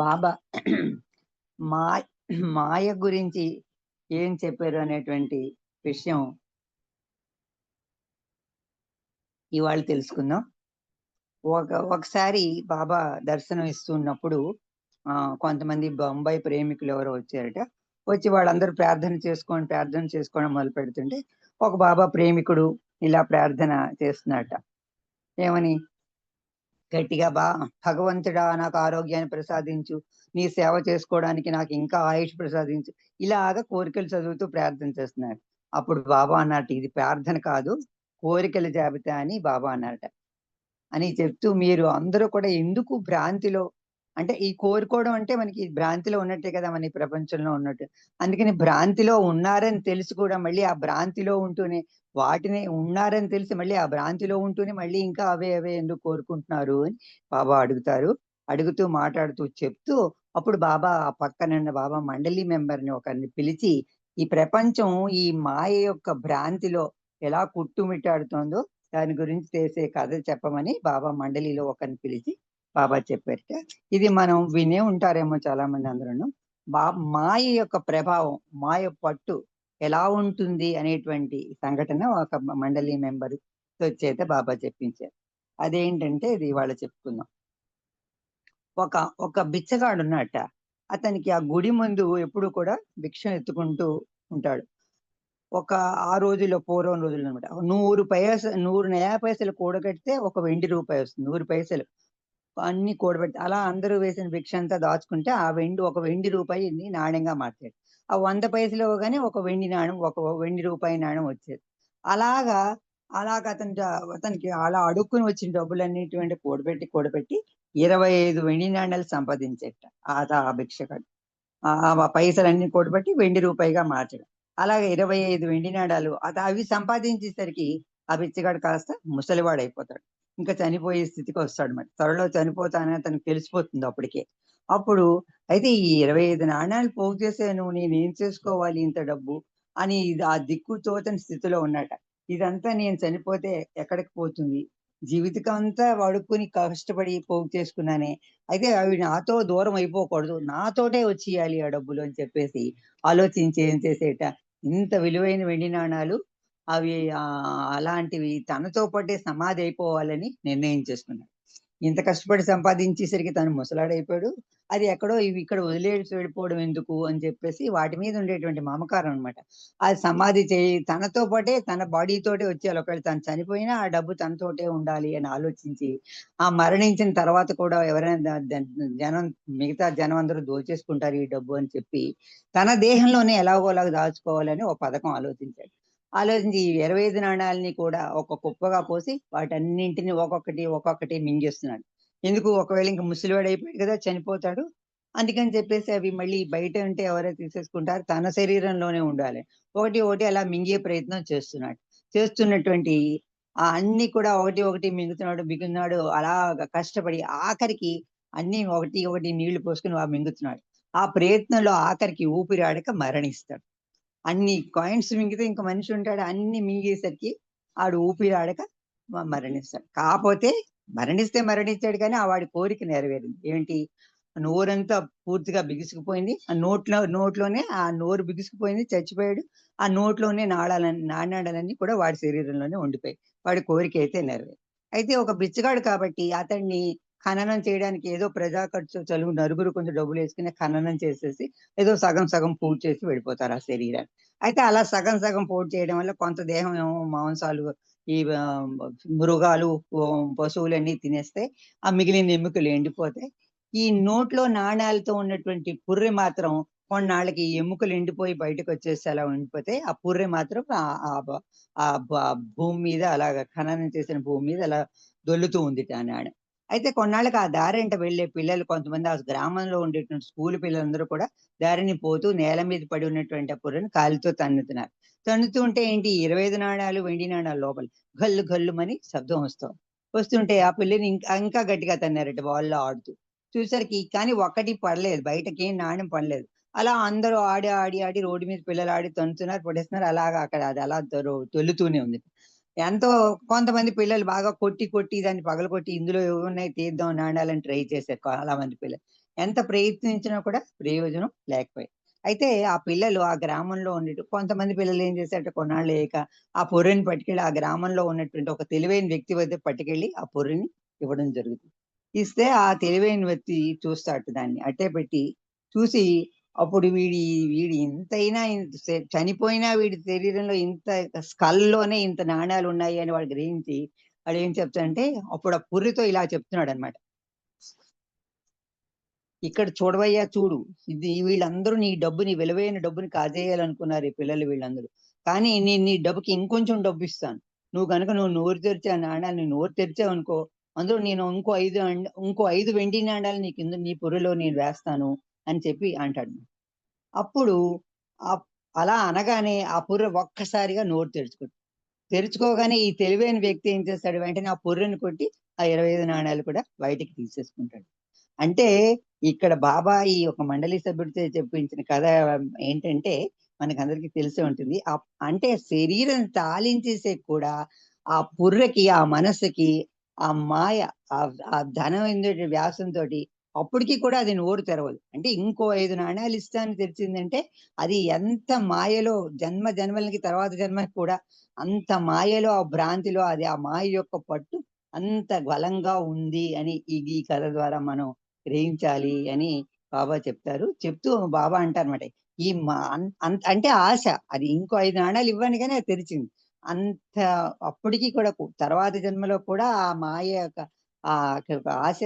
బాబా మా మాయ గురించి ఏం చెప్పారు అనేటువంటి విషయం ఇవాళ తెలుసుకుందాం. ఒక ఒకసారి బాబా దర్శనం ఇస్తున్నప్పుడు ఆ కొంతమంది బొంబాయి ప్రేమికులు ఎవరో వచ్చారట. వచ్చి వాళ్ళందరూ ప్రార్థన చేసుకొని ప్రార్థన చేసుకోవడం మొదలు పెడుతుంటే ఒక బాబా ప్రేమికుడు ఇలా ప్రార్థన చేస్తున్నట ఏమని? గట్టిగా బా భగవంతుడా నాకు ఆరోగ్యాన్ని ప్రసాదించు. నీ సేవ చేసుకోవడానికి నాకు ఇంకా ఆయుష్ ప్రసాదించు. ఇలాగా కోరికలు చదువుతూ ప్రార్థన చేస్తున్నారు అప్పుడు బాబా అన్నట్టు ఇది ప్రార్థన కాదు కోరికల జాబితా అని బాబా అన్నట అని చెప్తూ మీరు అందరూ కూడా ఎందుకు భ్రాంతిలో అంటే ఈ కోరుకోవడం అంటే మనకి భ్రాంతిలో ఉన్నట్టే కదా మన ఈ ప్రపంచంలో ఉన్నట్టు. అందుకని భ్రాంతిలో ఉన్నారని తెలిసి కూడా మళ్ళీ ఆ భ్రాంతిలో ఉంటూనే వాటిని ఉన్నారని తెలిసి మళ్ళీ ఆ భ్రాంతిలో ఉంటూనే మళ్ళీ ఇంకా అవే అవే ఎందుకు కోరుకుంటున్నారు అని బాబా అడుగుతారు. అడుగుతూ మాట్లాడుతూ చెప్తూ అప్పుడు బాబా ఆ పక్కనున్న బాబా మండలి మెంబర్ని ఒకరిని పిలిచి ఈ ప్రపంచం ఈ మాయ యొక్క భ్రాంతిలో ఎలా కుట్టుమిట్టాడుతోందో దాని గురించి చేసే కథ చెప్పమని బాబా మండలిలో ఒకరిని పిలిచి బాబా చెప్పారు ఇది మనం వినే ఉంటారేమో చాలా మంది అందరూ బా మాయ యొక్క ప్రభావం మాయ పట్టు ఎలా ఉంటుంది అనేటువంటి సంఘటన ఒక మండలి మెంబర్ చేత బాబా చెప్పించారు. అదేంటంటే ఇది ఇవాళ చెప్పుకుందాం. ఒక ఒక బిచ్చగాడు ఉన్నట్ట అతనికి ఆ గుడి ముందు ఎప్పుడు కూడా భిక్ష ఎత్తుకుంటూ ఉంటాడు. ఒక ఆ రోజుల్లో పూర్వం రోజుల్లో అనమాట నూరు పైసలు నూరు నెల పైసలు కూడగడితే ఒక వెండి రూపాయి వస్తుంది. నూరు పైసలు. అన్ని కూడబెట్టి అలా అందరూ వేసిన భిక్ష అంతా దాచుకుంటే ఆ వెండి ఒక వెండి రూపాయి నాణ్యంగా మార్చాడు ఆ వంద పైసలు ఇవ్వగానే ఒక వెండి నాణ్యం ఒక వెండి రూపాయి నాణ్యం వచ్చేది. అలాగా అలాగ అతను అతనికి అలా అడుక్కుని వచ్చిన డబ్బులన్నిటువంటి కూడబెట్టి కూడబెట్టి ఇరవై ఐదు వెండి నాణ్యాలు సంపాదించేట. ఆ భిక్షగాడు. ఆ పైసలన్నీ కూడబెట్టి వెండి రూపాయిగా మార్చడం. అలాగే ఇరవై ఐదు వెండి నాణాలు అది అవి సంపాదించేసరికి ఆ బిచ్చగాడు కాస్త ముసలివాడు అయిపోతాడు ఇంకా చనిపోయే స్థితికి వస్తాడు త్వరలో చనిపోతానని అతనికి తెలిసిపోతుంది అప్పటికే. అప్పుడు అయితే ఈ ఇరవై ఐదు నాణ్యాలు పోగు చేసాను నేను ఏం చేసుకోవాలి ఇంత డబ్బు? అని ఇది ఆ దిక్కుతోతని స్థితిలో ఉన్నట. ఇదంతా నేను చనిపోతే ఎక్కడికి పోతుంది? జీవితం అంతా వాడుకుని కష్టపడి పోగు చేసుకున్నానే. అయితే అవి నాతో దూరం అయిపోకూడదు. నాతోటే వచ్చేయాలి ఆ డబ్బులు అని చెప్పేసి ఆలోచించి ఏం చేసేట? ఇంత విలువైన వెండి నాణాలు అవి అలాంటివి తనతో పాటే సమాధి అయిపోవాలని నిర్ణయం చేసుకున్నాడు. ఇంత కష్టపడి సంపాదించేసరికి తను ముసలాడైపోయాడు. అది ఎక్కడో ఇవి ఇక్కడ వదిలేసి వెళ్ళిపోవడం ఎందుకు అని చెప్పేసి వాటి మీద ఉండేటువంటి మమకారం అనమాట అది సమాధి చేయి తనతో పాటే తన బాడీతోటే వచ్చేయాలి. ఒకవేళ తను చనిపోయినా ఆ డబ్బు తనతోటే ఉండాలి అని ఆలోచించి ఆ మరణించిన తర్వాత కూడా ఎవరైనా జనం మిగతా జనం అందరూ దోచేసుకుంటారు ఈ డబ్బు అని చెప్పి తన దేహంలోనే ఎలాగోలాగా దాచుకోవాలని ఓ పథకం ఆలోచించాడు. ఆలోచించి ఈ ఇరవై ఐదు నాణాలని కూడా ఒక కుప్పగా పోసి వాటన్నింటిని ఒక్కొక్కటి ఒక్కొక్కటి మింగేస్తున్నాడు. ఎందుకు? ఒకవేళ ఇంకా ముసలివాడు అయిపోయాడు కదా చనిపోతాడు. అందుకని చెప్పేసి అవి మళ్ళీ బయట ఉంటే ఎవరైతే తీసేసుకుంటారు. తన శరీరంలోనే ఉండాలి. ఒకటి ఒకటి అలా మింగే ప్రయత్నం చేస్తున్నాడు. చేస్తున్నటువంటి ఆ అన్ని కూడా ఒకటి ఒకటి మింగుతున్నాడు మింగుతున్నాడు అలా కష్టపడి ఆఖరికి అన్ని ఒకటి ఒకటి నీళ్ళు పోసుకుని మింగుతున్నాడు. ఆ ప్రయత్నంలో ఆఖరికి ఊపిరాడక మరణిస్తాడు. అన్ని కాయిన్స్ మింగితే ఇంకా మనిషి ఉంటాడు అన్ని మింగేసరికి ఆడు ఊపిరాడక మరణిస్తాడు. కాకపోతే మరణిస్తే మరణించాడు కానీ ఆ వాడి కోరిక నెరవేరింది. ఏంటి నోరంతా పూర్తిగా బిగుసుకుపోయింది. ఆ నోట్లో నోట్లోనే ఆ నోరు బిగుసుకుపోయింది చచ్చిపోయాడు. ఆ నోట్లోనే నాడాలని నానాడాలన్నీ కూడా వాడి శరీరంలోనే ఉండిపోయాయి. వాడి కోరిక అయితే నెరవేరు అయితే ఒక బిచ్చగాడు కాబట్టి అతన్ని ఖననం చేయడానికి ఏదో ప్రజా ఖర్చు చలువు నలుగురు కొంచెం డబ్బులు వేసుకుని ఖననం చేసేసి ఏదో సగం సగం పూజ చేసి వెళ్ళిపోతారు ఆ శరీరాన్ని. అయితే అలా సగం సగం పూజ చేయడం వల్ల కొంత దేహం ఏమో మాంసాలు ఈ మృగాలు పశువులన్నీ తినేస్తే ఆ మిగిలిన ఎముకలు ఎండిపోతాయి. ఈ నోట్లో నాణాలతో ఉన్నటువంటి పుర్రె మాత్రం కొన్నాళ్ళకి ఎముకలు ఎండిపోయి బయటకు వచ్చేసి అలా ఉండిపోతే ఆ పుర్రె మాత్రం ఆ భూమి మీద అలాగ ఖననం చేసిన భూమి మీద అలా దొల్లుతూ ఉంది ఆ నాణ్యం అయితే కొన్నాళ్ళకి ఆ దారింట వెళ్ళే పిల్లలు కొంతమంది ఆ గ్రామంలో ఉండేటువంటి స్కూల్ పిల్లలందరూ కూడా దారిని పోతూ నేల మీద పడి ఉన్నటువంటి ఆ పుర్రని కాలితో తన్నుతున్నారు. తన్నుతూ ఉంటే ఏంటి? ఇరవై ఐదు నాణాలు వెండి నాణాలు లోపల గల్లు గల్లుమని శబ్దం వస్తాం. వస్తుంటే ఆ పిల్లని ఇంకా ఇంకా గట్టిగా తన్నారట బాల్లో ఆడుతూ. చూసరికి కానీ ఒక్కటి పడలేదు. బయటకి ఏం నాణ్యం పడలేదు. అలా అందరూ ఆడి ఆడి ఆడి రోడ్డు మీద పిల్లలు ఆడి తన్నుతున్నారు పడేస్తున్నారు. అలాగా అక్కడ అది అలా తొలుతూనే ఉంది. ఎంతో కొంతమంది పిల్లలు బాగా కొట్టి కొట్టి దాన్ని పగలగొట్టి ఇందులో ఏమున్నాయి తీద్దాం నాణాలని ట్రై చేశారు చాలా మంది పిల్లలు. ఎంత ప్రయత్నించినా కూడా ప్రయోజనం లేకపోయాయి. అయితే ఆ పిల్లలు ఆ గ్రామంలో ఉండేటు కొంతమంది పిల్లలు ఏం చేశారంటే కొన్నాళ్ళు లేక ఆ పొర్రెని పట్టుకెళ్ళి ఆ గ్రామంలో ఉన్నటువంటి ఒక తెలివైన వ్యక్తి వద్ద పట్టుకెళ్ళి ఆ పొర్రెని ఇవ్వడం జరుగుతుంది. ఇస్తే ఆ తెలివైన వ్యక్తి చూస్తాడు దాన్ని. అట్టే పెట్టి చూసి అప్పుడు వీడి వీడి ఇంతైనా చనిపోయినా వీడి శరీరంలో ఇంత స్కల్లోనే ఇంత నాణ్యాలు ఉన్నాయి అని వాడు గ్రహించి వాడు ఏం చెప్తాడంటే అప్పుడు ఆ పుర్రితో ఇలా చెప్తున్నాడు అనమాట ఇక్కడ చూడవయ్యా చూడు. ఇది వీళ్ళందరూ నీ డబ్బుని విలువైన డబ్బుని కాజేయాలనుకున్నారు ఈ పిల్లలు వీళ్ళందరూ. కానీ నేను నీ డబ్బుకి ఇంకొంచెం డబ్బు ఇస్తాను నువ్వు కనుక నువ్వు నోరు తెరిచా నాణాలు నాణ్యాలు నువ్వు నోరు తెరిచావు అనుకో అందులో నేను ఇంకో ఐదు ఇంకో ఐదు వెండి నాణాలు నీ కింద నీ పొర్రలో నేను వేస్తాను. అని చెప్పి అంటాడు. అప్పుడు అలా అనగానే ఆ పుర్ర ఒక్కసారిగా నోరు తెరుచుకుంది. తెరుచుకోగానే ఈ తెలివైన వ్యక్తి ఏం చేస్తాడు? వెంటనే ఆ పుర్రని కొట్టి ఆ ఇరవై ఐదు నాణ్యాలు కూడా బయటికి తీసేసుకుంటాడు. అంటే ఇక్కడ బాబా ఈ ఒక మండలి సభ్యుడితో చెప్పించిన కథ ఏంటంటే మనకందరికీ తెలిసే ఉంటుంది. ఆ అంటే శరీరం తాళించేసే కూడా ఆ పుర్రకి ఆ మనసుకి ఆ మాయ ఆ ఆ ధనం ఏంటంటే వ్యాసంతో అప్పటికి కూడా అది నోరు తెరవదు. అంటే ఇంకో ఐదు నాణ్యాలు ఇస్తాను తెరిచిందంటే అది ఎంత మాయలో జన్మ జన్మలకి తర్వాత జన్మకి కూడా అంత మాయలో ఆ భ్రాంతిలో అది ఆ మాయ యొక్క పట్టు అంత బలంగా ఉంది అని ఈ ఈ కథ ద్వారా మనం గ్రహించాలి అని బాబా చెప్తారు. చెప్తూ బాబా అంటారనమాట ఈ మా అన్- అంత- అంటే ఆశ అది ఇంకో ఐదు నాణాలు ఇవ్వని కానీ అది తెరిచింది. అంత అప్పటికి కూడా తర్వాత జన్మలో కూడా ఆ మాయ యొక్క ఆ ఆశ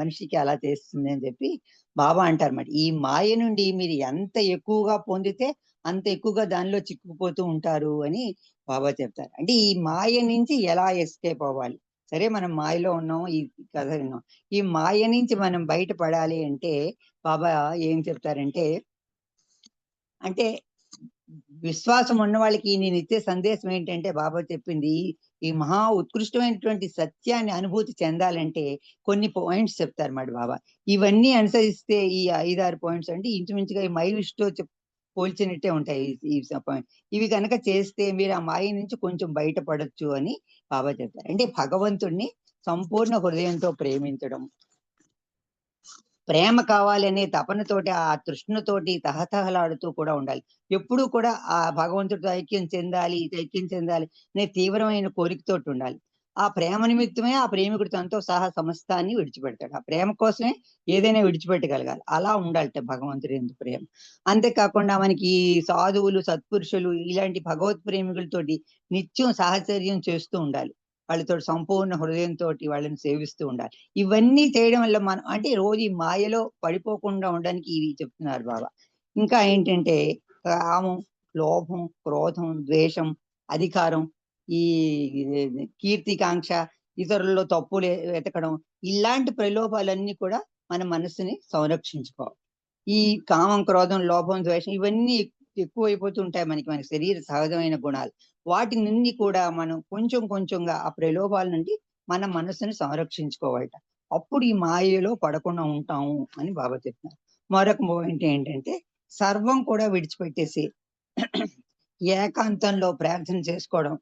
మనిషికి అలా చేస్తుంది అని చెప్పి బాబా అంటారు ఈ మాయ నుండి మీరు ఎంత ఎక్కువగా పొందితే అంత ఎక్కువగా దానిలో చిక్కుకుపోతూ ఉంటారు అని బాబా చెప్తారు. అంటే ఈ మాయ నుంచి ఎలా ఎస్కేప్ అవ్వాలి? సరే మనం మాయలో ఉన్నాం ఈ కథ విన్నాం. ఈ మాయ నుంచి మనం బయటపడాలి అంటే బాబా ఏం చెప్తారంటే అంటే విశ్వాసం ఉన్న వాళ్ళకి నేను ఇచ్చే సందేశం ఏంటంటే బాబా చెప్పింది ఈ మహా ఉత్కృష్టమైనటువంటి సత్యాన్ని అనుభూతి చెందాలంటే కొన్ని పాయింట్స్ చెప్తారు మాట బాబా. ఇవన్నీ అనుసరిస్తే ఈ ఐదారు పాయింట్స్ అంటే ఇంచుమించుగా ఈ మై తో పోల్చినట్టే ఉంటాయి ఈ- పాయింట్. ఇవి కనుక చేస్తే మీరు ఆ మాయ నుంచి కొంచెం బయటపడచ్చు అని బాబా చెప్తారు. అంటే భగవంతుణ్ణి సంపూర్ణ హృదయంతో ప్రేమించడం. ప్రేమ కావాలి అనే తపనతోటి ఆ తృష్ణతోటి తహతహలాడుతూ కూడా ఉండాలి. ఎప్పుడూ కూడా ఆ భగవంతుడితో ఐక్యం చెందాలి ఐక్యం చెందాలి అనే తీవ్రమైన కోరికతోటి ఉండాలి. ఆ ప్రేమ నిమిత్తమే ఆ ప్రేమికుడు తనతో సహా సమస్తాన్ని విడిచిపెడతాడు. ఆ ప్రేమ కోసమే ఏదైనా విడిచిపెట్టగలగాలి. అలా ఉండాలట భగవంతుడి ఎందుకు ప్రేమ. అంతేకాకుండా మనకి ఈ సాధువులు సత్పురుషులు ఇలాంటి భగవత్ ప్రేమికులతోటి నిత్యం సాహచర్యం చేస్తూ ఉండాలి. వాళ్ళతో సంపూర్ణ హృదయంతో వాళ్ళని సేవిస్తూ ఉండాలి. ఇవన్నీ చేయడం వల్ల మనం అంటే రోజు ఈ మాయలో పడిపోకుండా ఉండడానికి ఇవి చెప్తున్నారు బాబా. ఇంకా ఏంటంటే కామం లోభం క్రోధం ద్వేషం అధికారం ఈ కీర్తికాంక్ష ఇతరుల్లో తప్పులు వెతకడం ఇలాంటి ప్రలోభాలన్నీ కూడా మన మనసుని సంరక్షించుకోవాలి. ఈ కామం క్రోధం లోభం ద్వేషం ఇవన్నీ ఎక్కువైపోతూ ఉంటాయి మనకి మన శరీర సహజమైన గుణాలు. వాటి నుండి కూడా మనం కొంచెం కొంచెంగా ఆ ప్రలోభాల నుండి మన మనసును సంరక్షించుకోవాలట. అప్పుడు ఈ మాయలో పడకుండా ఉంటాము అని బాబా చెప్తున్నారు మరొక పాయింట్ ఏంటంటే సర్వం కూడా విడిచిపెట్టేసి ఏకాంతంలో ప్రార్థన చేసుకోవడం.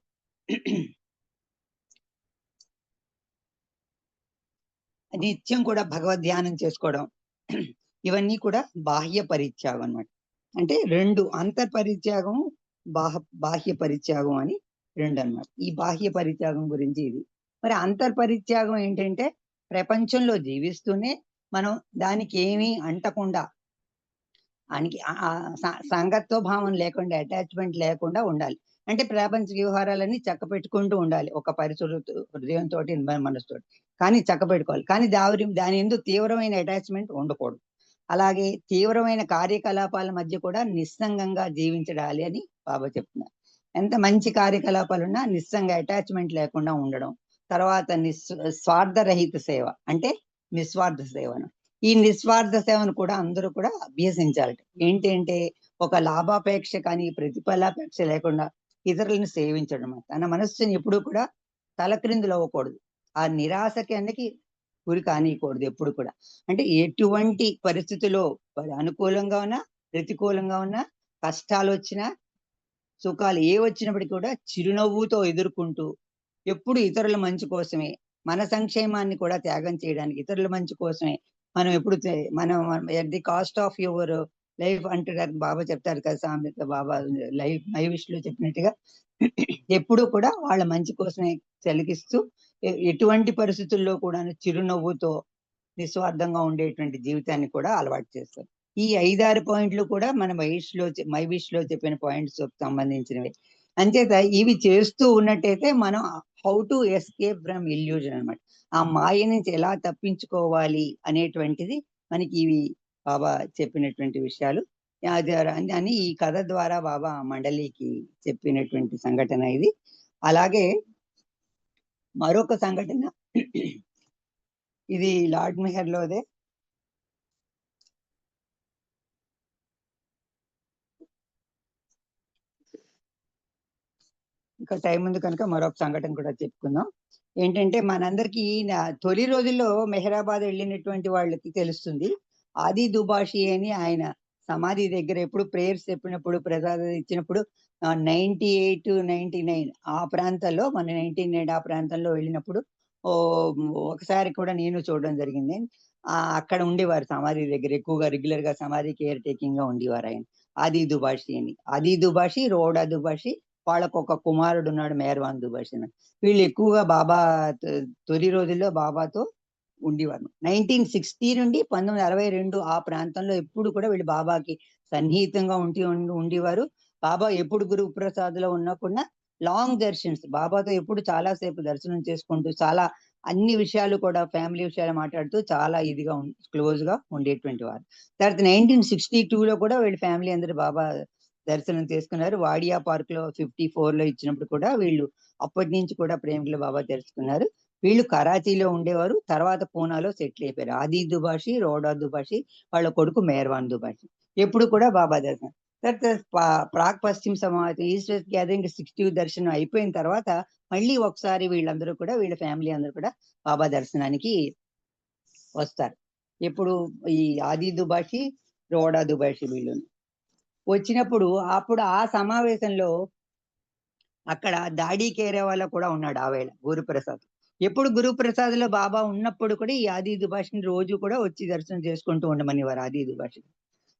నిత్యం కూడా భగవద్ ధ్యానం చేసుకోవడం. ఇవన్నీ కూడా బాహ్య పరిత్యాగం అన్నమాట. అంటే రెండు అంతర్ పరిత్యాగం బాహ బాహ్య పరిత్యాగం అని రెండు అన్నమాట ఈ బాహ్య పరిత్యాగం గురించి ఇది. మరి అంతర్ పరిత్యాగం ఏంటంటే ప్రపంచంలో జీవిస్తూనే మనం దానికి ఏమీ అంటకుండా దానికి సంగత్వ భావం లేకుండా అటాచ్మెంట్ లేకుండా ఉండాలి. అంటే ప్రపంచ వ్యవహారాలన్నీ చక్క పెట్టుకుంటూ ఉండాలి. ఒక పరిశుభ్ర హృదయంతో మనసుతో కానీ చక్క పెట్టుకోవాలి కానీ దాని దాని ఎందుకు తీవ్రమైన అటాచ్మెంట్ ఉండకూడదు. అలాగే తీవ్రమైన కార్యకలాపాల మధ్య కూడా నిస్సంగంగా జీవించడాలి అని బాబా చెప్తున్నారు. ఎంత మంచి కార్యకలాపాలు ఉన్నా నిస్సంగా అటాచ్మెంట్ లేకుండా ఉండడం తర్వాత నిస్ స్వార్థరహిత సేవ అంటే నిస్వార్థ సేవను. ఈ నిస్వార్థ సేవను కూడా అందరూ కూడా అభ్యసించాలి ఏంటంటే ఒక లాభాపేక్ష కానీ ప్రతిఫలాపేక్ష లేకుండా ఇతరులను సేవించడం తన మనస్సుని ఎప్పుడూ కూడా తలక్రిందులు అవ్వకూడదు. ఆ నిరాశకి అన్నకి గురి కానియకూడదు ఎప్పుడు కూడా. అంటే ఎటువంటి పరిస్థితిలో అనుకూలంగా ఉన్నా ప్రతికూలంగా ఉన్నా కష్టాలు వచ్చినా సుఖాలు ఏ వచ్చినప్పటికీ కూడా చిరునవ్వుతో ఎదుర్కొంటూ ఎప్పుడు ఇతరుల మంచి కోసమే మన సంక్షేమాన్ని కూడా త్యాగం చేయడానికి ఇతరుల మంచి కోసమే మనం ఎప్పుడు మనం at the cost of your life అంటారు బాబా చెప్తారు కదా సామెత బాబా లైఫ్ మై విషయంలో చెప్పినట్టుగా ఎప్పుడూ కూడా వాళ్ళ మంచి కోసమే చెలిగిస్తూ ఎటువంటి పరిస్థితుల్లో కూడా చిరునవ్వుతో నిస్వార్థంగా ఉండేటువంటి జీవితాన్ని కూడా అలవాటు చేస్తారు. ఈ ఐదారు పాయింట్లు కూడా మన మహిష్లో మై లో చెప్పిన పాయింట్స్ సంబంధించినవి. అంచేత ఇవి చేస్తూ ఉన్నట్టయితే మనం how to escape from illusion అన్నమాట. ఆ మాయ నుంచి ఎలా తప్పించుకోవాలి అనేటువంటిది మనకి ఇవి బాబా చెప్పినటువంటి విషయాలు. అని ఈ కథ ద్వారా బాబా మండలికి చెప్పినటువంటి సంఘటన ఇది. అలాగే మరొక సంఘటన. ఇది లార్డ్ మెహర్లోదే ఇంకా టైం ఉంది కనుక మరొక సంఘటన కూడా చెప్పుకుందాం. ఏంటంటే మనందరికీ తొలి రోజుల్లో మెహరాబాద్ వెళ్ళినటువంటి వాళ్ళకి తెలుస్తుంది. ఆది దుబాషి అని ఆయన సమాధి దగ్గర ఎప్పుడు ప్రేయర్స్ చెప్పినప్పుడు ప్రసాదం ఇచ్చినప్పుడు నైన్టీ ఎయిట్ నైన్టీ నైన్ ఆ ప్రాంతాల్లో మన నైన్టీ నైన్ ఆ ప్రాంతంలో వెళ్ళినప్పుడు ఓ ఒకసారి కూడా నేను చూడడం జరిగింది. ఆ అక్కడ ఉండేవారు సమాధి దగ్గర ఎక్కువగా రెగ్యులర్గా సమాధి కేర్ టేకింగ్గా ఉండేవారు ఆయన. ఆది దుబాషి అని. ఆది దుబాషి రోడా దుబాషి వాళ్ళకు ఒక కుమారుడు ఉన్నాడు మేర్వాన్ దుబాషి అని. వీళ్ళు ఎక్కువగా బాబా తొలి రోజుల్లో బాబాతో ఉండేవారు. నైన్టీన్ సిక్స్టీ నుండి పంతొమ్మిది అరవై రెండు ఆ ప్రాంతంలో ఎప్పుడు కూడా వీళ్ళు బాబాకి సన్నిహితంగా ఉండి ఉండి- ఉండేవారు. బాబా ఎప్పుడు గురు ప్రసాద్లో ఉన్నప్పుడు లాంగ్ దర్శన్స్ బాబాతో ఎప్పుడు చాలా సేపు దర్శనం చేసుకుంటూ చాలా అన్ని విషయాలు కూడా ఫ్యామిలీ విషయాలు మాట్లాడుతూ చాలా ఇదిగా క్లోజ్గా ఉండేటువంటి వారు. తర్వాత నైన్టీన్ సిక్స్టీ లో కూడా వీళ్ళ ఫ్యామిలీ అందరు బాబా దర్శనం చేసుకున్నారు. వాడియా పార్క్లో ఫిఫ్టీ ఫోర్లో ఇచ్చినప్పుడు కూడా వీళ్ళు అప్పటి నుంచి కూడా ప్రేమికులు బాబా తెలుసుకున్నారు వీళ్ళు కరాచీలో ఉండేవారు. తర్వాత పూనాలో సెటిల్ అయిపోయారు. ఆది దుబాషి రోడా దుబాషి వాళ్ళ కొడుకు మేర్వాన్ దుబాషి. ఎప్పుడు కూడా బాబా దర్శనం తర్వాత ప్రాక్ పశ్చిమ సమావేశం ఈస్ట్ వెస్ట్ గ్యాదరింగ్ సిక్స్టీ దర్శనం అయిపోయిన తర్వాత మళ్ళీ ఒకసారి వీళ్ళందరూ కూడా వీళ్ళ ఫ్యామిలీ అందరూ కూడా బాబా దర్శనానికి వస్తారు. ఎప్పుడు ఈ ఆది దుబాషి రోడా దుబాషి వీళ్ళు. వచ్చినప్పుడు అప్పుడు ఆ సమావేశంలో అక్కడ దాడి కేరే వాళ్ళ కూడా ఉన్నాడు ఆవేళ గురుప్రసాద్. ఎప్పుడు గురుప్రసాద్లో బాబా ఉన్నప్పుడు కూడా ఈ ఆది దుభాషిని రోజు కూడా వచ్చి దర్శనం చేసుకుంటూ ఉండమని వారు ఆది దుబాష్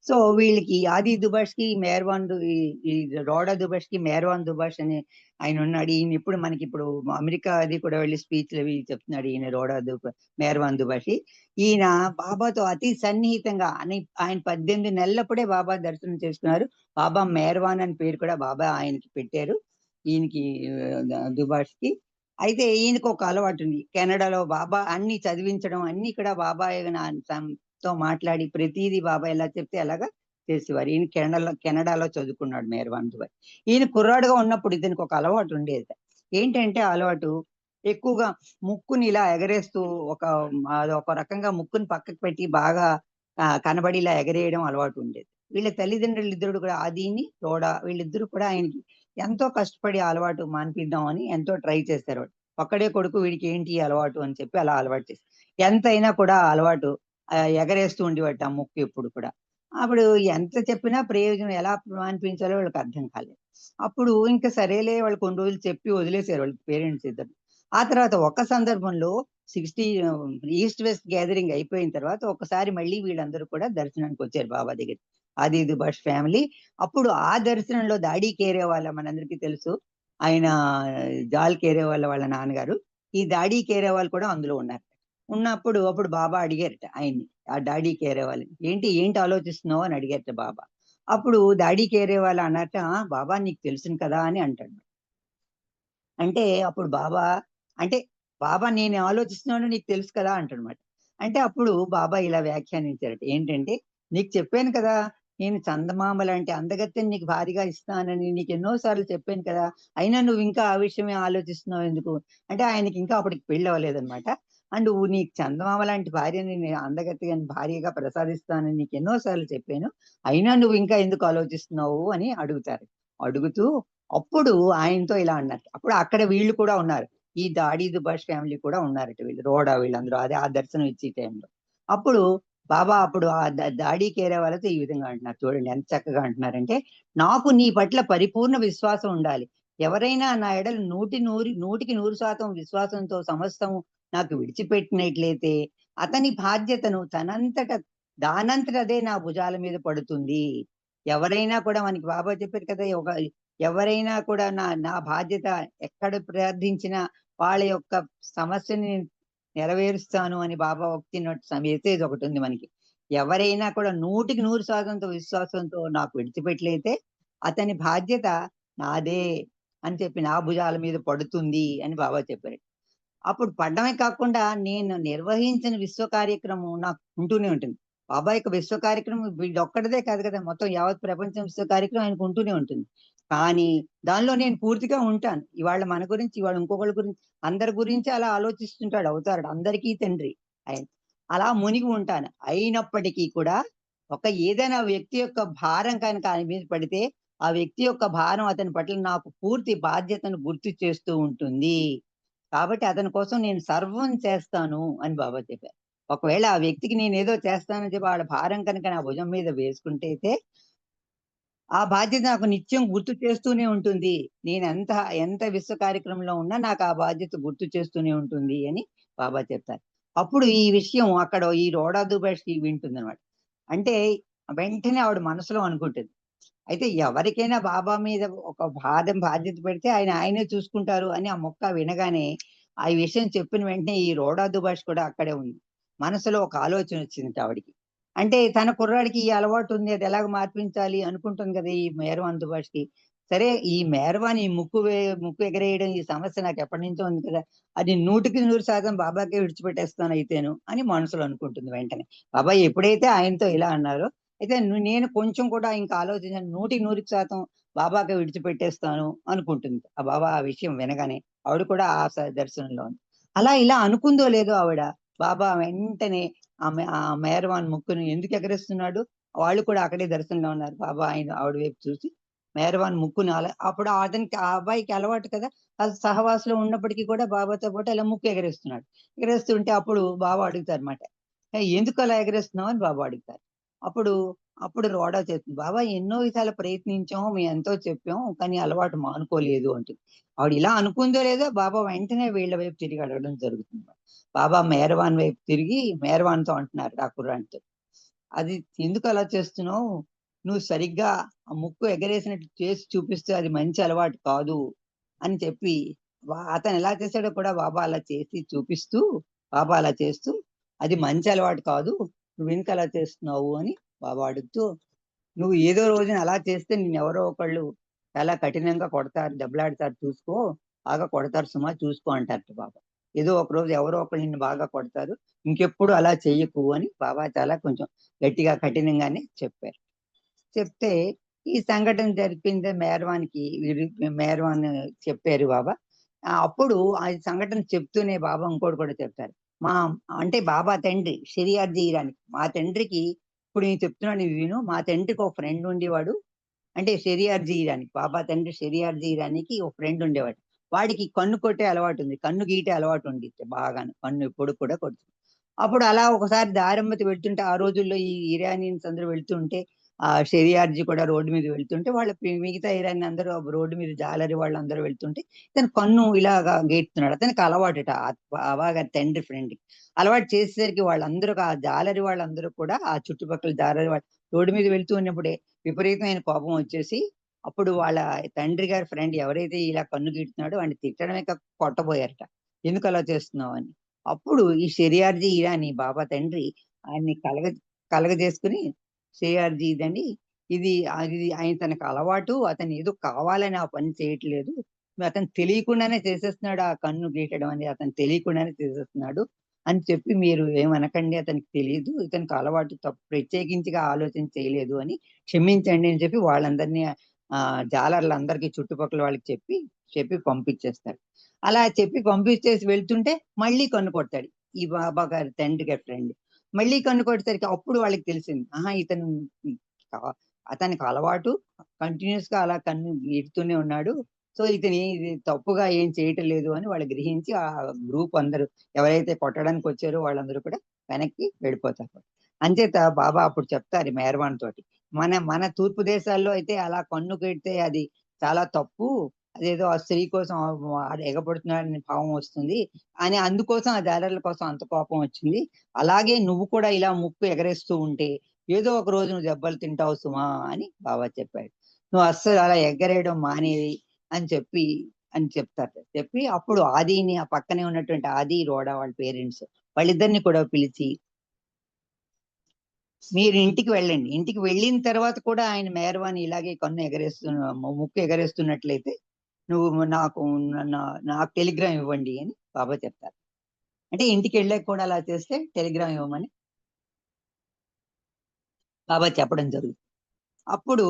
సో వీళ్ళకి ఆది దుబాష్కి మేర్వాన్ దు- ఈ- రోడా దుబాష్కి మేర్వాన్ దుబాష్ అని ఆయన ఉన్నాడు. ఈయన ఇప్పుడు మనకి ఇప్పుడు అమెరికా అది కూడా వెళ్ళి స్పీచ్లు అవి చెప్తున్నాడు ఈయన రోడా దుబా మేర్వాన్ దుబాషి ఈయన బాబాతో అతి సన్నిహితంగా అని ఆయన పద్దెనిమిది నెలలప్పుడే బాబా దర్శనం చేసుకున్నారు. బాబా మేర్వాన్ అని పేరు కూడా బాబా ఆయనకి పెట్టారు. ఈయనకి ఆ, దుబాష్కి అయితే ఈయనకు ఒక అలవాటు ఉంది. కెనడాలో బాబా అన్ని చదివించడం అన్ని కూడా బాబా తో మాట్లాడి ప్రతిదీ బాబాయ్ ఎలా చెప్తే అలాగా చేసేవారు. ఈయన కెనడాలో కెనడాలో చదువుకున్నాడు మేర్వాన్ దుబాయ్. ఈయన కుర్రాడుగా ఉన్నప్పుడు ఇతనికి ఒక అలవాటు ఉండేది. ఏంటంటే అలవాటు ఎక్కువగా ముక్కుని ఇలా ఎగరేస్తూ ఒక ఒక రకంగా ముక్కుని పక్కకు పెట్టి బాగా కనబడి ఇలా ఎగరేయడం అలవాటు ఉండేది. వీళ్ళ తల్లిదండ్రులు ఇద్దరు కూడా ఆదిని తోడ వీళ్ళిద్దరు కూడా ఆయనకి ఎంతో కష్టపడి అలవాటు మాన్పిద్దామని ఎంతో ట్రై చేస్తారు ఒక్కడే కొడుకు వీడికి ఏంటి అలవాటు అని చెప్పి అలా అలవాటు చేసి. ఎంతైనా కూడా అలవాటు ఎగరేస్తూ ఉండేవాడు ఆ ముక్కు ఎప్పుడు కూడా. అప్పుడు ఎంత చెప్పినా ప్రయోజనం ఎలా అనిపించాలో వాళ్ళకి అర్థం కాలేదు. అప్పుడు ఇంకా సరేలే వాళ్ళు కొన్ని రోజులు చెప్పి వదిలేశారు వాళ్ళ పేరెంట్స్ ఇద్దరు. ఆ తర్వాత ఒక సందర్భంలో సిక్స్టీ ఈస్ట్ వెస్ట్ గ్యాదరింగ్ అయిపోయిన తర్వాత ఒకసారి మళ్ళీ వీళ్ళందరూ కూడా దర్శనానికి వచ్చారు బాబా దగ్గర ఆది దుబాష్ ఫ్యామిలీ. అప్పుడు ఆ దర్శనంలో దాడి కేరే వాళ్ళ మనందరికీ తెలుసు. ఆయన జాల్ కేరే వాళ్ళ వాళ్ళ నాన్నగారు. ఈ దాడి కేరే వాళ్ళు కూడా అందులో ఉన్నారు. ఉన్నప్పుడు అప్పుడు బాబా అడిగారట ఆయన్ని ఆ డాడీ కేరే వాళ్ళని ఏంటి ఏంటి ఆలోచిస్తున్నావు? అని అడిగారట బాబా. అప్పుడు డాడీ కేరే వాళ్ళు అన్నట బాబా నీకు తెలుసును కదా అని అంటాడు. అంటే అప్పుడు బాబా అంటే బాబా నేను ఆలోచిస్తున్నాను నీకు తెలుసు కదా అంటాడనమాట అంటే అప్పుడు బాబా ఇలా వ్యాఖ్యానించారట. ఏంటంటే నీకు చెప్పాను కదా నేను చందమామ లాంటి అందగత్తెని నీకు భారీగా ఇస్తానని నీకు ఎన్నో సార్లు చెప్పాను కదా అయినా నువ్వు ఇంకా ఆ విషయమే ఆలోచిస్తున్నావు ఎందుకు? అంటే ఆయనకి ఇంకా అప్పటికి పెళ్ళి అవ్వలేదన్నమాట. నువ్వు నీకు చందమామ లాంటి భార్యని నేను అందగతి అని భార్యగా ప్రసాదిస్తానని నీకు ఎన్నో సార్లు చెప్పాను. అయినా నువ్వు ఇంకా ఎందుకు ఆలోచిస్తున్నావు అని అడుగుతారు. అడుగుతూ అప్పుడు ఆయనతో ఇలా అన్నారు. అప్పుడు అక్కడ వీళ్ళు కూడా ఉన్నారు. ఈ దాడి దుబాష్ ఫ్యామిలీ కూడా ఉన్నారట వీళ్ళు. రోడా వీళ్ళందరూ. అదే ఆ దర్శనం ఇచ్చే టైంలో. అప్పుడు బాబా అప్పుడు ఆ దాడి కేరే వాళ్ళతో ఈ విధంగా అంటున్నారు. చూడండి ఎంత చక్కగా అంటున్నారంటే నాకు నీ పట్ల పరిపూర్ణ విశ్వాసం ఉండాలి. ఎవరైనా నా ఎడలు నూటి నూరి నూటికి నూరు శాతం విశ్వాసంతో సమస్తము నాకు విడిచిపెట్టినట్లయితే అతని బాధ్యతను తనంతట దానంతట అదే నా భుజాల మీద పడుతుంది. ఎవరైనా కూడా మనకి బాబా చెప్పారు కదా ఒక ఎవరైనా కూడా నా నా బాధ్యత ఎక్కడ ప్రార్థించినా వాళ్ళ యొక్క సమస్యని నెరవేరుస్తాను అని బాబా ఒకటి మెసేజ్ ఒకటి ఉంది మనకి. ఎవరైనా కూడా నూటికి నూరు శాతంతో విశ్వాసంతో నాకు విడిచిపెట్టలేతే అతని బాధ్యత నాదే అని చెప్పి నా భుజాల మీద పడుతుంది అని బాబా చెప్పారు. అప్పుడు పడ్డమే కాకుండా నేను నిర్వహించిన విశ్వ కార్యక్రమం నాకు ఉంటూనే ఉంటుంది. బాబా యొక్క విశ్వ కార్యక్రమం వీడొక్కడదే కాదు కదా మొత్తం యావత్ ప్రపంచం విశ్వ కార్యక్రమం ఆయనకు ఉంటూనే ఉంటుంది. కానీ దానిలో నేను పూర్తిగా ఉంటాను. ఇవాళ మన గురించి ఇవాళ ఇంకొకళ్ళ గురించి అందరి గురించి అలా ఆలోచిస్తుంటాడు అవుతాడు అందరికీ తండ్రి ఆయన. అలా మునిగి ఉంటాను. అయినప్పటికీ కూడా ఒక ఏదైనా వ్యక్తి యొక్క భారం కనుక ఆయన మీద పడితే ఆ వ్యక్తి యొక్క భారం అతని పట్ల నాకు పూర్తి బాధ్యతను గుర్తు చేస్తూ ఉంటుంది. కాబట్టి అతని కోసం నేను సర్వం చేస్తాను అని బాబా చెప్పారు. ఒకవేళ ఆ వ్యక్తికి నేను ఏదో చేస్తానని చెప్పి వాళ్ళ భారం కనుక నా భుజం మీద వేసుకుంటే అయితే ఆ బాధ్యత నాకు నిత్యం గుర్తు చేస్తూనే ఉంటుంది. నేను ఎంత ఎంత విశ్వ కార్యక్రమంలో ఉన్నా నాకు ఆ బాధ్యత గుర్తు చేస్తూనే ఉంటుంది అని బాబా చెప్తారు. అప్పుడు ఈ విషయం అక్కడ ఈ రోడా దుబాష్కి వింటుంది అనమాట అంటే వెంటనే ఆవిడ మనసులో అనుకుంటుంది. అయితే ఎవరికైనా బాబా మీద ఒక బాధం బాధ్యత పెడితే ఆయన ఆయనే చూసుకుంటారు అని ఆ మొక్క వినగానే ఆ విషయం చెప్పిన వెంటనే ఈ రోడా దుబాష్ కూడా అక్కడే ఉంది. మనసులో ఒక ఆలోచన వచ్చింది ఆవిడికి. అంటే తన కుర్రాడికి ఈ అలవాటు ఉంది అది ఎలాగ మార్పించాలి అనుకుంటుంది కదా ఈ మేరవాన్ దుబాష్కి సరే ఈ మేరవాన్ ఈ ముక్కు వే ముక్కు ఎగరేయడం ఈ సమస్య నాకు ఎప్పటి నుంచో ఉంది కదా అది నూటికి నూరు శాతం బాబాకే విడిచిపెట్టేస్తాను అయితేను అని మనసులో అనుకుంటుంది వెంటనే. బాబాయ్ ఎప్పుడైతే ఆయనతో ఇలా అన్నారో అయితే నేను కొంచెం కూడా ఇంకా ఆలోచించాను. నూటికి నూరికి శాతం బాబాకి విడిచిపెట్టేస్తాను అనుకుంటుంది. ఆ బాబా ఆ విషయం వినగానే ఆవిడ కూడా ఆ దర్శనంలో ఉంది. అలా ఇలా అనుకుందో లేదో ఆవిడ బాబా వెంటనే ఆమె ఆ మేరవాన్ ముక్కును ఎందుకు ఎగరేస్తున్నాడు? వాళ్ళు కూడా అక్కడే దర్శనంలో ఉన్నారు. బాబా ఆయన ఆవిడ వైపు చూసి మేరవాన్ ముక్కును అలా అప్పుడు అతనికి ఆ అబ్బాయికి అలవాటు కదా? అది సహవాసులో ఉన్నప్పటికీ కూడా బాబాతో పాటు అలా ముక్కు ఎగరేస్తున్నాడు. ఎగరేస్తుంటే అప్పుడు బాబా అడుగుతారు అనమాట ఎందుకు అలా ఎగరేస్తున్నావు? అని బాబా అడుగుతారు. అప్పుడు అప్పుడు రోడా చెప్తుంది బాబా ఎన్నో విధాలు ప్రయత్నించాము మేము ఎంతో చెప్పాం కానీ అలవాటు మానుకోలేదు అంటుంది. ఆవిడ ఇలా అనుకుందో లేదో బాబా వెంటనే వీళ్ళ వైపు తిరిగి అడగడం జరుగుతుంది. బాబా మేరవాన్ వైపు తిరిగి మేరవాన్తో అంటున్నారు ఆ కుర్రాంతో అది ఎందుకు అలా చేస్తున్నావు? నువ్వు సరిగ్గా ఆ ముక్కు ఎగరేసినట్టు చేసి చూపిస్తే అది మంచి అలవాటు కాదు అని చెప్పి అతను ఎలా చేశాడో కూడా బాబా అలా చేసి చూపిస్తూ బాబా అలా చేస్తూ అది మంచి అలవాటు కాదు నువ్వు ఎందుకు అలా చేస్తున్నావు అని బాబా అడుగుతూ నువ్వు ఏదో రోజున అలా చేస్తే నేను ఎవరో ఒకళ్ళు చాలా కఠినంగా కొడతారు దెబ్బలాడతారు చూసుకో బాగా కొడతారు సుమా చూసుకో అంటారు బాబా. ఏదో ఒక రోజు ఎవరో ఒకళ్ళు నిన్ను బాగా కొడతారు ఇంకెప్పుడు అలా చెయ్యకు అని బాబా చాలా కొంచెం గట్టిగా కఠినంగానే చెప్పారు. చెప్తే ఈ సంఘటన జరిపింది మేర్వానికి మేర్వాన్ చెప్పారు బాబా. అప్పుడు ఆ సంఘటన చెప్తూనే బాబా ఇంకోటి కూడా చెప్తారు మా అంటే బాబా తండ్రి షరియార్ జీరానికి మా తండ్రికి ఇప్పుడు నేను చెప్తున్నాను విను మా తండ్రికి ఒక ఫ్రెండ్ ఉండేవాడు. అంటే షరియార్ జీరానికి బాబా తండ్రి షరియార్ జీరానికి ఒక ఫ్రెండ్ ఉండేవాడు. వాడికి కన్ను కొట్టే అలవాటు ఉంది కన్ను గీటే అలవాటు ఉంది బాగాను కన్ను ఎప్పుడు కూడా కొడుతుంది. అప్పుడు అలా ఒకసారి దారమ్మతి వెళ్తుంటే ఆ రోజుల్లో ఈ ఇరానియన్స్ అందరూ వెళ్తుంటే ఆ షెరియార్జీ కూడా రోడ్డు మీద వెళ్తుంటే వాళ్ళ మిగతా ఇరాని అందరూ రోడ్డు మీద జాలరి వాళ్ళందరూ వెళ్తుంటే తన కన్ను ఇలాగా గేట్తున్నాడు అతనికి అలవాటుట. బాగా తండ్రి ఫ్రెండ్ అలవాటు చేసేసరికి వాళ్ళందరూ ఆ జాలరి వాళ్ళందరూ కూడా ఆ చుట్టుపక్కల జాలరి వాళ్ళు రోడ్డు మీద వెళ్తూ ఉన్నప్పుడే విపరీతమైన కోపం వచ్చేసి అప్పుడు వాళ్ళ తండ్రి గారి ఫ్రెండ్ ఎవరైతే ఇలా కన్ను గీడుతున్నాడో వాడిని తిట్టడమే కొట్టబోయారట. ఎందుకు అలా చేస్తున్నావు? అని. అప్పుడు ఈ షెరియార్జీ ఇరాని బాబా తండ్రి ఆయన్ని కలగ కలగజేసుకుని షేయార్జీ ఇదని ఇది అది ఆయన తనకు అలవాటు అతను ఏదో కావాలని ఆ పని చేయట్లేదు. అతను తెలియకుండానే చేసేస్తున్నాడు ఆ కన్ను గీటడం అని అతను తెలియకుండానే చేసేస్తున్నాడు అని చెప్పి మీరు ఏమనకండి అతనికి తెలియదు ఇతనికి అలవాటు తప్పు ప్రత్యేకించిగా ఆలోచన చేయలేదు అని క్షమించండి అని చెప్పి వాళ్ళందరినీ ఆ జాలర్లందరికీ చుట్టుపక్కల వాళ్ళకి చెప్పి చెప్పి పంపించేస్తాడు అలా చెప్పి పంపించేసి వెళ్తుంటే మళ్ళీ కన్ను ఈ బాబా గారి తండ్రి ఫ్రెండ్ మళ్ళీ కన్ను కొట్టేసరికి అప్పుడు వాళ్ళకి తెలిసింది. ఆహా ఇతను అతనికి అలవాటు. కంటిన్యూస్గా అలా కన్ను గీడుతూనే ఉన్నాడు. సో ఇతని తప్పుగా ఏం చేయటం లేదు అని వాళ్ళు గ్రహించి ఆ గ్రూప్ అందరూ ఎవరైతే కొట్టడానికి వచ్చారో వాళ్ళందరూ కూడా వెనక్కి వెళ్ళిపోతారు. అంచేత బాబా అప్పుడు చెప్తారు మేర్వాన్ తోటి మన మన తూర్పు దేశాల్లో అయితే అలా కన్ను కెడితే అది చాలా తప్పు. అదేదో ఆ స్త్రీ కోసం ఎగబడుతున్నాడని భావం వస్తుంది. అని అందుకోసం ఆ జాలర్ల కోసం అంత కోపం వచ్చింది. అలాగే నువ్వు కూడా ఇలా ముక్కు ఎగరేస్తూ ఉంటే ఏదో ఒక రోజు నువ్వు దెబ్బలు తింటావు సుమా అని బాబా చెప్పాడు. నువ్వు అస్సలు అలా ఎగరేయడం మానేది అని చెప్పి అని చెప్తారు. చెప్పి అప్పుడు ఆదిని ఆ పక్కనే ఉన్నటువంటి ఆది రోడా వాళ్ళ పేరెంట్స్ వాళ్ళిద్దరిని కూడా పిలిచి మీరు ఇంటికి వెళ్ళండి. ఇంటికి వెళ్ళిన తర్వాత కూడా ఆయన మేరవాణి ఇలాగే కన్ను ఎగరేస్తున్న ముక్కు ఎగరేస్తున్నట్లయితే నువ్వు నాకు నాకు టెలిగ్రామ్ ఇవ్వండి అని బాబా చెప్తారు. అంటే ఇంటికి వెళ్ళాక కూడా అలా చేస్తే టెలిగ్రామ్ ఇవ్వమని బాబా చెప్పడం జరుగుతుంది. అప్పుడు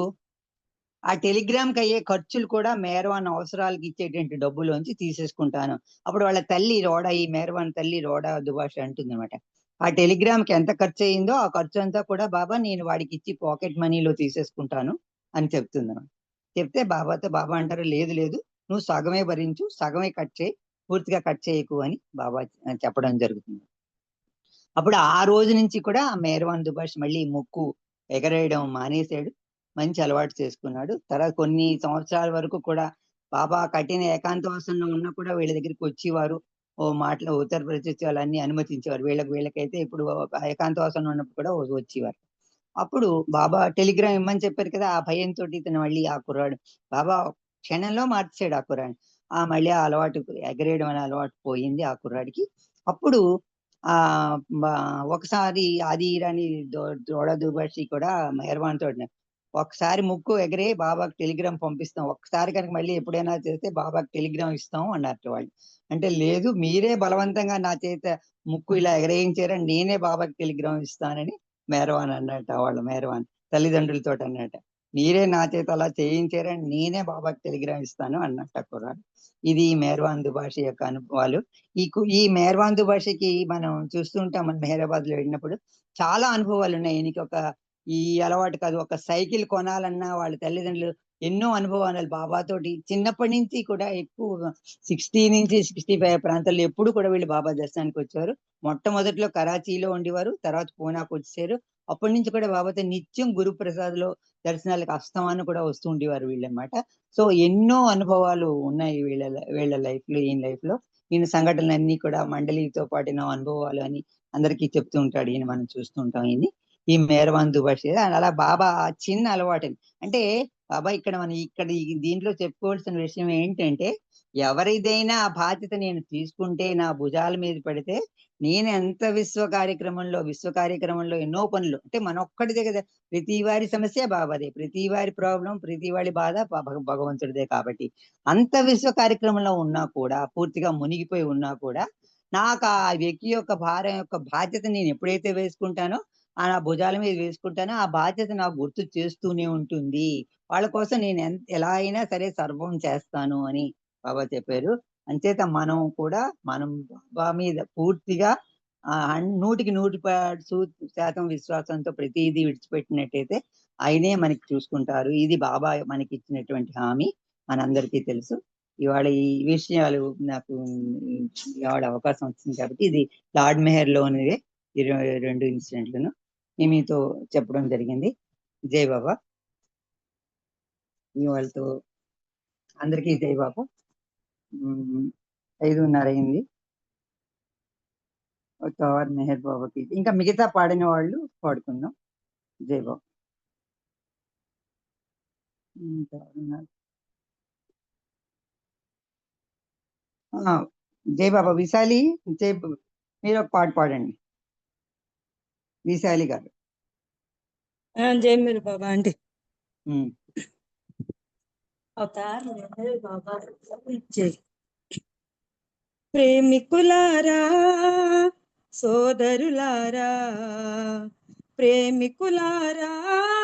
ఆ టెలిగ్రామ్కి అయ్యే ఖర్చులు కూడా మేరవాన్ అవసరాలకి ఇచ్చేటువంటి డబ్బులోంచి తీసేసుకుంటాను. అప్పుడు వాళ్ళ తల్లి రోడా ఈ మేరవాన్ తల్లి రోడా దుబాష అంటుంది అనమాట ఆ టెలిగ్రామ్కి ఎంత ఖర్చు అయిందో ఆ ఖర్చు అంతా కూడా బాబా నేను వాడికి ఇచ్చి పాకెట్ మనీలో తీసేసుకుంటాను అని చెప్తుంది అనమాట చెప్తే బాబాతో బాబా అంటారు లేదు లేదు నువ్వు సగమే భరించు సగమే కట్ చేయి పూర్తిగా కట్ చేయకు అని బాబా చెప్పడం జరుగుతుంది. అప్పుడు ఆ రోజు నుంచి కూడా మేర్వాన్ దుబాష్ మళ్ళీ ముక్కు ఎగరేయడం మానేశాడు మంచి అలవాటు చేసుకున్నాడు. తర్వాత కొన్ని సంవత్సరాల వరకు కూడా బాబా కఠిన ఏకాంతవాసంలో ఉన్నా కూడా వీళ్ళ దగ్గరికి వచ్చేవారు. ఓ మాటలు ఉత్తరప్రదేశ్ వాళ్ళన్ని అనుమతించేవారు. వీళ్ళకి వీళ్ళకైతే ఇప్పుడు ఏకాంతవాసంలో ఉన్నప్పుడు కూడా వచ్చేవారు. అప్పుడు బాబా టెలిగ్రామ్ ఇమ్మని చెప్పారు కదా ఆ భయంతో ఇతను మళ్ళీ ఆ కుర్రాడు. బాబా క్షణంలో మార్చాడు ఆ కుర్రాడు ఆ మళ్ళీ ఆ అలవాటు ఎగరేయడం అనే అలవాటు పోయింది ఆ కుర్రాడికి. అప్పుడు ఆ ఒకసారి ఆది రాని దోడ దుబాషి కూడా మెహర్బాన్ తోటి ఒకసారి ముక్కు ఎగరే బాబాకి టెలిగ్రామ్ పంపిస్తాం. ఒకసారి కనుక మళ్ళీ ఎప్పుడైనా చేస్తే బాబాకి టెలిగ్రామ్ ఇస్తాం అన్నట్టు వాళ్ళు. అంటే లేదు మీరే బలవంతంగా నా చేత ముక్కు ఇలా ఎగరేయించారని నేనే బాబాకి టెలిగ్రామ్ ఇస్తానని మేరవాన్ అన్నట వాళ్ళ మేరవాన్ తల్లిదండ్రులతో అన్నట మీరే నా చేత అలా చేయించారని నేనే బాబాకి టెలిగ్రామ్ ఇస్తాను అన్నట్ట కుర్రాడు. ఇది మేర్వాందు భాష యొక్క అనుభవాలు. ఈ ఈ మేర్వాందు భాషకి మనం చూస్తుంటాం మనం హైదరాబాద్లో వెళ్ళినప్పుడు చాలా అనుభవాలు ఉన్నాయి. ఈయనకి ఒక ఈ అలవాటు కాదు ఒక సైకిల్ కొనాలన్నా వాళ్ళ తల్లిదండ్రులు ఎన్నో అనుభవాలు బాబాతోటి చిన్నప్పటి నుంచి కూడా ఎక్కువ సిక్స్టీ నుంచి సిక్స్టీ ఫైవ్ ప్రాంతాల్లో ఎప్పుడు కూడా వీళ్ళు బాబా దర్శనానికి వచ్చారు మొట్టమొదటిలో కరాచీలో ఉండేవారు తర్వాత పూనాకు వచ్చేసారు. అప్పటి నుంచి కూడా బాబాతో నిత్యం గురుప్రసాద్లో దర్శనాలకు అస్తమాను కూడా వస్తూ ఉండేవారు వీళ్ళనమాట సో ఎన్నో అనుభవాలు ఉన్నాయి వీళ్ళ వీళ్ళ లైఫ్లో ఈయన లైఫ్లో ఈయన సంఘటనలన్నీ కూడా మండలితో పాటిన అనుభవాలు అని అందరికీ చెప్తూ ఉంటాడు. ఈయన మనం చూస్తుంటాం ఈయన ఈ మేరవాన్ దుబాష్ అలా బాబా చిన్న అలవాటు అంటే బాబా ఇక్కడ మనం ఇక్కడ దీంట్లో చెప్పుకోవాల్సిన విషయం ఏంటంటే ఎవరిదైనా ఆ బాధ్యత నేను తీసుకుంటే నా భుజాల మీద పడితే నేను ఎంత విశ్వ కార్యక్రమంలో విశ్వ కార్యక్రమంలో ఎన్నో పనులు అంటే మన ఒక్కటిదే కదా ప్రతి వారి సమస్య బాబాదే ప్రతి వారి ప్రాబ్లం ప్రతి వారి బాధ భగవంతుడిదే కాబట్టి. అంత విశ్వ కార్యక్రమంలో ఉన్నా కూడా పూర్తిగా మునిగిపోయి ఉన్నా కూడా నాకు ఆ వ్యక్తి యొక్క భారం యొక్క బాధ్యత నేను ఎప్పుడైతే వేసుకుంటానో ఆ నా భుజాల మీద వేసుకుంటానో ఆ బాధ్యత నాకు గుర్తు చేస్తూనే ఉంటుంది. వాళ్ళ కోసం నేను ఎంత ఎలా అయినా సరే సర్వం చేస్తాను అని బాబా చెప్పారు. అంచేత మనం కూడా మనం బాబా మీద పూర్తిగా ఆ నూటికి నూటి శాతం విశ్వాసంతో ప్రతిదీ విడిచిపెట్టినట్టయితే ఆయనే మనకి చూసుకుంటారు. ఇది బాబా మనకి ఇచ్చినటువంటి హామీ. మనందరికీ తెలుసు. ఇవాళ ఈ విషయాలు నాకు ఇవాళ అవకాశం వచ్చింది కాబట్టి ఇది లార్డ్ మెహర్లోని ఇరవై రెండు ఇన్సిడెంట్లను మీతో చెప్పడం జరిగింది. జై బాబా. మీ వాళ్ళతో అందరికీ జై బాబా. ఐదున్నర అయింది. తవర్ మెహర్ బాబాకి. ఇంకా మిగతా పాడిన వాళ్ళు పాడుకుందాం. జై బాబా. జై బాబా విశాలి జై మీరు ఒక పాట పాడండి. విశాలి గారు. జై మీరు బాబా అండి. ప్రేమికులారా సోదరులారా ప్రేమికులారా.